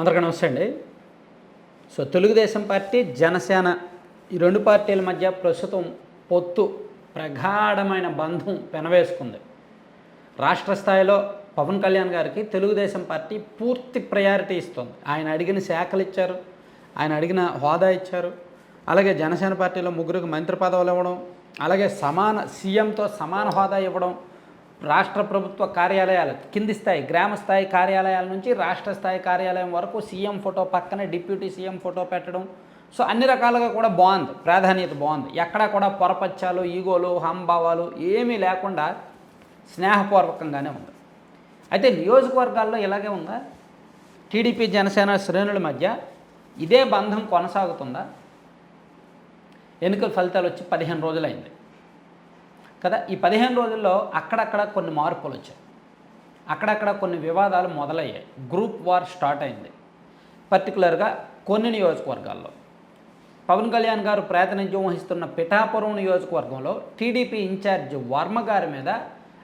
అందరికీ నమస్తే అండి. సో తెలుగుదేశం పార్టీ జనసేన ఈ రెండు పార్టీల మధ్య ప్రస్తుతం పొత్తు ప్రగాఢమైన బంధం పెనవేసుకుంది. రాష్ట్ర స్థాయిలో పవన్ కళ్యాణ్ గారికి తెలుగుదేశం పార్టీ పూర్తి ప్రయారిటీ ఇస్తుంది. ఆయన అడిగిన శాఖలు ఇచ్చారు ఆయన అడిగిన హోదా ఇచ్చారు. అలాగే జనసేన పార్టీలో ముగ్గురికి మంత్రి పదవులు ఇవ్వడం అలాగే సమాన సీఎంతో సమాన హోదా ఇవ్వడం రాష్ట్ర ప్రభుత్వ కార్యాలయాలు కింది స్థాయి గ్రామ స్థాయి కార్యాలయాల నుంచి రాష్ట్ర స్థాయి కార్యాలయం వరకు సీఎం ఫోటో పక్కనే డిప్యూటీ సీఎం ఫోటో పెట్టడం. సో అన్ని రకాలుగా కూడా బాగుంది ప్రాధాన్యత బాగుంది. ఎక్కడా కూడా పొరపచ్చాలు ఈగోలు హంభావాలు ఏమీ లేకుండా స్నేహపూర్వకంగానే ఉంది. అయితే నియోజకవర్గాల్లో ఇలాగే ఉందా? టీడీపీ జనసేన శ్రేణుల మధ్య ఇదే బంధం కొనసాగుతుందా? ఎన్నికల ఫలితాలు వచ్చి పదిహేను రోజులైంది. కదా? ఈ పదిహేను రోజుల్లో అక్కడక్కడ కొన్ని మార్పులు వచ్చాయి. అక్కడక్కడ కొన్ని వివాదాలు మొదలయ్యాయి. గ్రూప్ వార్ స్టార్ట్ అయింది. పర్టికులర్గా కొన్ని నియోజకవర్గాల్లో. పవన్ కళ్యాణ్ గారు ప్రాతినిధ్యం వహిస్తున్న పిఠాపురం నియోజకవర్గంలో టీడీపీ ఇన్ఛార్జ్ వర్మ గారి మీద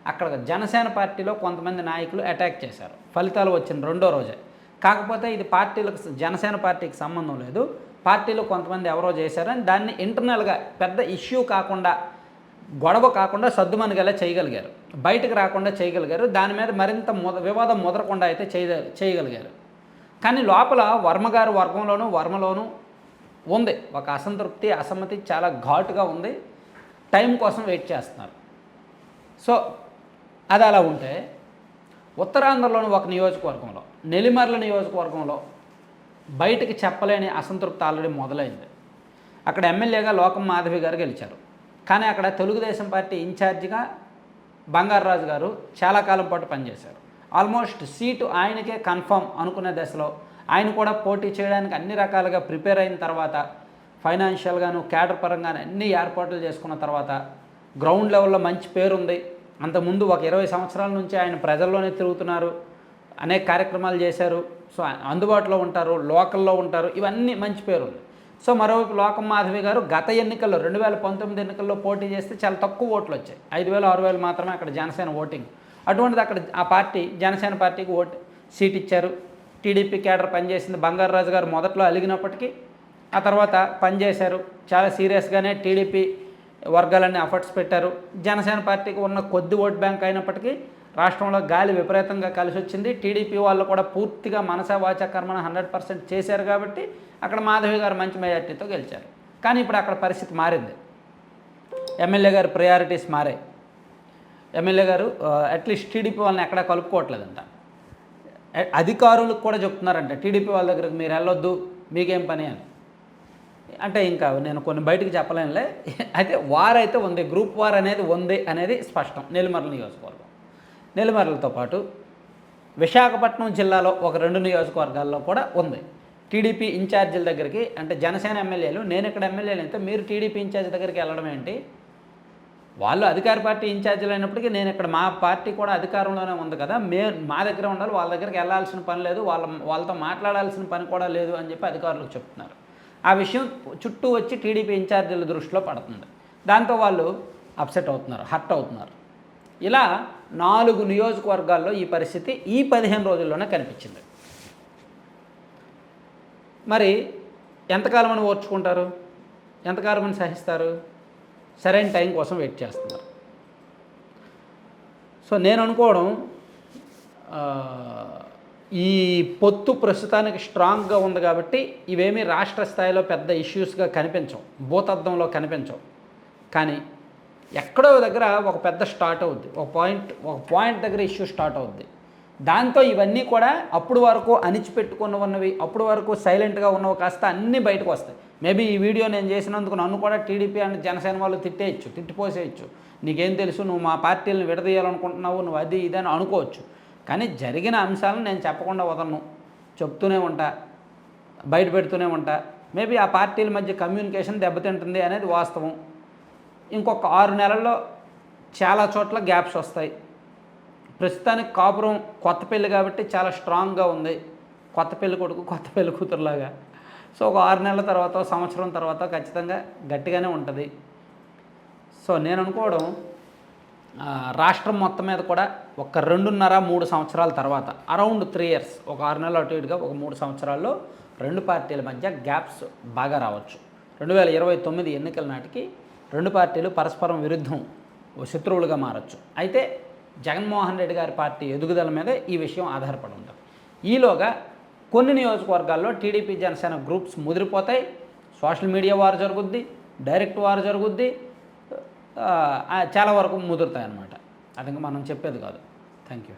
అక్కడ జనసేన పార్టీలో కొంతమంది నాయకులు అటాక్ చేశారు. ఫలితాలు వచ్చిన రెండో రోజే. కాకపోతే ఇది పార్టీలకు జనసేన పార్టీకి సంబంధం లేదు. పార్టీలో కొంతమంది ఎవరో చేశారని దాన్ని ఇంటర్నల్గా పెద్ద ఇష్యూ కాకుండా గొడవ కాకుండా సర్దుమనిగేలా చేయగలిగారు. బయటకు రాకుండా చేయగలిగారు. దాని మీద మరింత ముద వివాదం ముదరకుండా అయితే చేయ చేయగలిగారు. కానీ లోపల వర్మగారి వర్గంలోనూ వర్మలోనూ ఉంది. ఒక అసంతృప్తి అసమ్మతి చాలా ఘాటుగా ఉంది. టైం కోసం వెయిట్ చేస్తున్నారు. సో అది అలా ఉంటే ఉత్తరాంధ్రలోని ఒక నియోజకవర్గంలో నెల్లిమర్ల నియోజకవర్గంలో బయటికి చెప్పలేని అసంతృప్తి ఆల్రెడీ మొదలైంది. అక్కడ ఎమ్మెల్యేగా లోకం మాధవి గారు గెలిచారు. కానీ అక్కడ తెలుగుదేశం పార్టీ ఇన్ఛార్జిగా బంగారరాజు గారు చాలా కాలం పాటు పనిచేశారు. ఆల్మోస్ట్ సీటు ఆయనకే కన్ఫర్మ్ అనుకునే దశలో ఆయన కూడా పోటీ చేయడానికి అన్ని రకాలుగా ప్రిపేర్ అయిన తర్వాత ఫైనాన్షియల్గాను క్యాడర్ పరంగాను అన్ని ఏర్పాట్లు చేసుకున్న తర్వాత గ్రౌండ్ లెవెల్లో మంచి పేరుంది. అంతకుముందు ఒక ఇరవై సంవత్సరాల నుంచి ఆయన ప్రజల్లోనే తిరుగుతున్నారు. అనేక కార్యక్రమాలు చేశారు. సో అందుబాటులో ఉంటారు లోకల్లో ఉంటారు. ఇవన్నీ మంచి పేరు ఉంది సో మరోవైపు లోకం మాధవి గారు గత ఎన్నికల్లో రెండు వేల పంతొమ్మిది ఎన్నికల్లో పోటీ చేస్తే చాలా తక్కువ ఓట్లు వచ్చాయి. ఐదు వేలు ఆరు వేలు మాత్రమే అక్కడ జనసేన ఓటింగ్. అటువంటిది అక్కడ ఆ పార్టీ జనసేన పార్టీకి ఓటు సీట్ ఇచ్చారు. టీడీపీ కేడర్ పనిచేసింది. బంగారరాజు గారు మొదట్లో అలిగినప్పటికీ ఆ తర్వాత పనిచేశారు. చాలా సీరియస్గానే టీడీపీ వర్గాలన్నీ ఎఫర్ట్స్ పెట్టారు. జనసేన పార్టీకి ఉన్న కొద్ది ఓట్ బ్యాంక్ అయినప్పటికీ రాష్ట్రంలో గాలి విపరీతంగా కలిసి వచ్చింది టీడీపీ వాళ్ళు కూడా పూర్తిగా మనసా వాచ కర్మను హండ్రెడ్ పర్సెంట్ చేశారు కాబట్టి అక్కడ మాధవి గారు మంచి మెజార్టీతో గెలిచారు. కానీ ఇప్పుడు అక్కడ పరిస్థితి మారింది. ఎమ్మెల్యే గారు ప్రయారిటీస్ మారాయి. ఎమ్మెల్యే గారు అట్లీస్ట్ టీడీపీ వాళ్ళని ఎక్కడా కలుపుకోవట్లేదంట. అధికారులకు కూడా చెప్తున్నారంట టీడీపీ వాళ్ళ దగ్గరకు మీరు వెళ్ళొద్దు మీకేం పని అని. అంటే ఇంకా నేను కొన్ని బయటికి చెప్పలేనులే. అయితే వార్ అయితే ఉంది గ్రూప్ వార్ అనేది ఉంది అనేది స్పష్టం నెల్లిమర్ల నియోజకవర్గం. నెల్లిమర్లతో పాటు విశాఖపట్నం జిల్లాలో ఒక రెండు నియోజకవర్గాల్లో కూడా ఉంది. టీడీపీ ఇన్ఛార్జీల దగ్గరికి అంటే జనసేన ఎమ్మెల్యేలు నేను ఇక్కడ ఎమ్మెల్యేలు అయితే మీరు టీడీపీ ఇన్ఛార్జ్ దగ్గరికి వెళ్ళడం ఏంటి? వాళ్ళు అధికార పార్టీ ఇన్ఛార్జీలు అయినప్పటికీ నేను ఇక్కడ మా పార్టీ కూడా అధికారంలోనే ఉంది కదా. మే మా దగ్గర ఉండాలి వాళ్ళ దగ్గరికి వెళ్ళాల్సిన పని లేదు వాళ్ళ వాళ్ళతో మాట్లాడాల్సిన పని కూడా లేదు అని చెప్పి అధికారులకు చెప్తున్నారు. ఆ విషయం చుట్టూ వచ్చి టీడీపీ ఇన్ఛార్జీల దృష్టిలో పడుతుంది. దాంతో వాళ్ళు అప్సెట్ అవుతున్నారు హర్ట్ అవుతున్నారు. ఇలా నాలుగు నియోజకవర్గాల్లో ఈ పరిస్థితి ఈ పదిహేను రోజుల్లోనే కనిపించింది. మరి ఎంతకాలమని ఓర్చుకుంటారు? ఎంతకాలమని సహిస్తారు? సరైన టైం కోసం వెయిట్ చేస్తున్నారు. సో నేను అనుకోవడం ఈ పొత్తు ప్రస్తుతానికి స్ట్రాంగ్గా ఉంది కాబట్టి ఇవేమీ రాష్ట్ర స్థాయిలో పెద్ద ఇష్యూస్గా కనిపించవు. భూతద్దంలో కనిపించవు. కానీ ఎక్కడో దగ్గర ఒక పెద్ద స్టార్ట్ అవుద్ది. ఒక పాయింట్ ఒక పాయింట్ దగ్గర ఇష్యూ స్టార్ట్ అవుద్ది. దాంతో ఇవన్నీ కూడా అప్పుడు వరకు అణిచిపెట్టుకున్న ఉన్నవి అప్పుడు వరకు సైలెంట్గా ఉన్నవి కాస్త అన్నీ బయటకు వస్తాయి. మేబీ ఈ వీడియో నేను చేసినందుకు నన్ను కూడా టీడీపీ అండ్ జనసేన వాళ్ళు తిట్టేయచ్చు తిట్టిపోసేయచ్చు. నీకేం తెలుసు నువ్వు మా పార్టీలను విడదీయాలనుకుంటున్నావు నువ్వు అది ఇది అని అనుకోవచ్చు. కానీ జరిగిన అంశాలను నేను చెప్పకుండా వదలను. చెప్తూనే ఉంటా బయట పెడుతూనే ఉంటా. మేబీ ఆ పార్టీల మధ్య కమ్యూనికేషన్ దెబ్బతింటుంది అనేది వాస్తవం. ఇంకొక ఆరు నెలల్లో చాలా చోట్ల గ్యాప్స్ వస్తాయి. ప్రస్తుతానికి కాపురం కొత్త పెళ్ళి కాబట్టి చాలా స్ట్రాంగ్గా ఉంది. కొత్త పెళ్ళి కొడుకు కొత్త పెళ్ళి కూతురులాగా. సో ఒక ఆరు నెలల తర్వాత సంవత్సరం తర్వాత ఖచ్చితంగా గట్టిగానే ఉంటుంది. సో నేను అనుకోవడం రాష్ట్రం మొత్తం మీద కూడా ఒక రెండున్నర మూడు సంవత్సరాల తర్వాత అరౌండ్ త్రీ ఇయర్స్ ఒక ఆరు నెలలు అటు ఇటుగా ఒక మూడు సంవత్సరాల్లో రెండు పార్టీల మధ్య గ్యాప్స్ బాగా రావచ్చు. రెండు వేల ఇరవై తొమ్మిది ఎన్నికల నాటికి రెండు పార్టీలు పరస్పరం విరుద్ధం ఓ శత్రువులుగా మారచ్చు. అయితే జగన్మోహన్ రెడ్డి గారి పార్టీ ఎదుగుదల మీద ఈ విషయం ఆధారపడి ఉంటుంది. ఈలోగా కొన్ని నియోజకవర్గాల్లో టీడీపీ జనసేన గ్రూప్స్ ముదిరిపోతాయి. సోషల్ మీడియా వారు జరుగుద్ది డైరెక్ట్ వారు జరుగుద్ది చాలా వరకు ముదురుతాయి అన్నమాట అది మనం చెప్పేది కాదు. Thank you